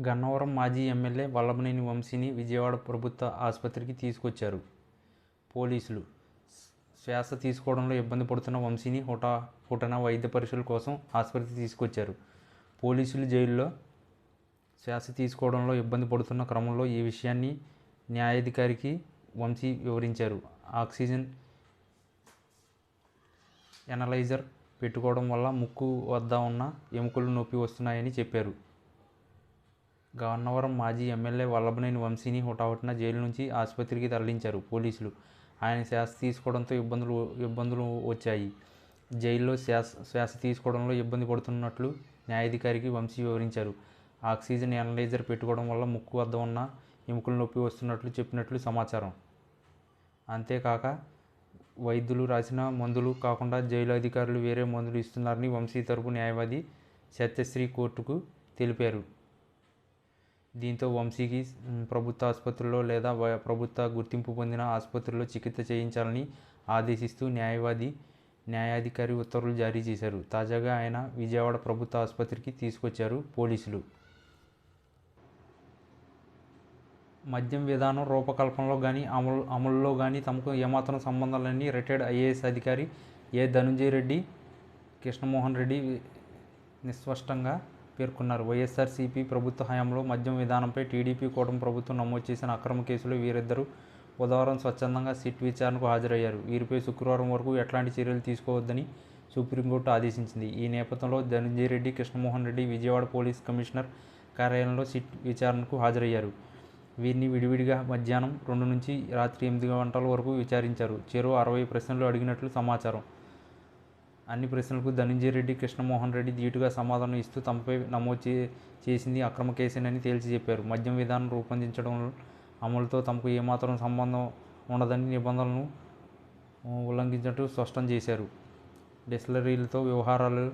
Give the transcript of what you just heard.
గన్నవరం మాజీ ఎమ్మెల్యే వల్లభనేని వంశీని విజయవాడ ప్రభుత్వ ఆసుపత్రికి తీసుకొచ్చారు. పోలీసులు శ్వాస తీసుకోవడంలో ఇబ్బంది పడుతున్న వంశీని హుటా హుటన వైద్య పరీక్షల కోసం ఆసుపత్రికి తీసుకొచ్చారు. పోలీసులు జైల్లో శ్వాస తీసుకోవడంలో ఇబ్బంది పడుతున్న క్రమంలో ఈ విషయాన్ని న్యాయాధికారికి వంశీ వివరించారు. ఆక్సిజన్ ఎనలైజర్ పెట్టుకోవడం వల్ల ముక్కు వద్ద ఉన్న ఎముకలు నొప్పి వస్తున్నాయని చెప్పారు. గన్నవరం మాజీ ఎమ్మెల్యే వల్లభనేని వంశీని హుటాహుటిన జైలు నుంచి ఆసుపత్రికి తరలించారు పోలీసులు. ఆయన శ్వాస తీసుకోవడంతో ఇబ్బందులు ఇబ్బందులు వచ్చాయి. జైల్లో శ్వాస శ్వాస తీసుకోవడంలో ఇబ్బంది పడుతున్నట్లు న్యాయాధికారికి వంశీ వివరించారు. ఆక్సిజన్ ఎనలైజర్ పెట్టుకోవడం వల్ల ముక్కు వద్ద ఉన్న ఎముకల నొప్పి వస్తున్నట్లు చెప్పినట్లు సమాచారం. అంతేకాక వైద్యులు రాసిన మందులు కాకుండా జైలు అధికారులు వేరే మందులు ఇస్తున్నారని వంశీ తరపు న్యాయవాది సత్యశ్రీ కోర్టుకు తెలిపారు. దీంతో వంశీకి ప్రభుత్వ ఆసుపత్రిలో లేదా ప్రభుత్వ గుర్తింపు పొందిన ఆసుపత్రిలో చికిత్స చేయించాలని ఆదేశిస్తూ న్యాయవాది న్యాయాధికారి ఉత్తర్వులు జారీ చేశారు. తాజాగా ఆయన విజయవాడ ప్రభుత్వ ఆసుపత్రికి తీసుకొచ్చారు పోలీసులు. మద్యం విధానం రూపకల్పనలో కానీ అమలు అమలులో కానీ తమకు ఏమాత్రం సంబంధం లేని రిటైర్డ్ ఐఏఎస్ అధికారి ఏ ధనుంజయ రెడ్డి కృష్ణమోహన్ రెడ్డి నిస్పష్టంగా పేర్కొన్నారు. వైఎస్ఆర్సీపీ ప్రభుత్వ హయాంలో మద్యం విధానంపై టీడీపీ కూటమి ప్రభుత్వం నమోదు చేసిన అక్రమ కేసులో వీరిద్దరూ బుధవారం స్వచ్ఛందంగా సిట్ విచారణకు హాజరయ్యారు. వీరిపై శుక్రవారం వరకు ఎట్లాంటి చర్యలు తీసుకోవద్దని సుప్రీంకోర్టు ఆదేశించింది. ఈ నేపథ్యంలో ధనంజయ రెడ్డి కృష్ణమోహన్ రెడ్డి విజయవాడ పోలీస్ కమిషనర్ కార్యాలయంలో సిట్ విచారణకు హాజరయ్యారు. వీరిని విడివిడిగా మధ్యాహ్నం రెండు నుంచి రాత్రి ఎనిమిది గంటల వరకు విచారించారు. చెరో అరవై ప్రశ్నలు అడిగినట్లు సమాచారం. అన్ని ప్రశ్నలకు ధనంజయ రెడ్డి కృష్ణమోహన్ రెడ్డి ధీటుగా సమాధానం ఇస్తూ తమపై నమోదు చే చేసింది అక్రమ కేసేనని తేల్చి చెప్పారు. మద్యం విధానం రూపొందించడం అమలుతో తమకు ఏమాత్రం సంబంధం ఉండదని నిబంధనలను ఉల్లంఘించినట్టు స్పష్టం చేశారు. డిస్టిలరీలతో వ్యవహారాలు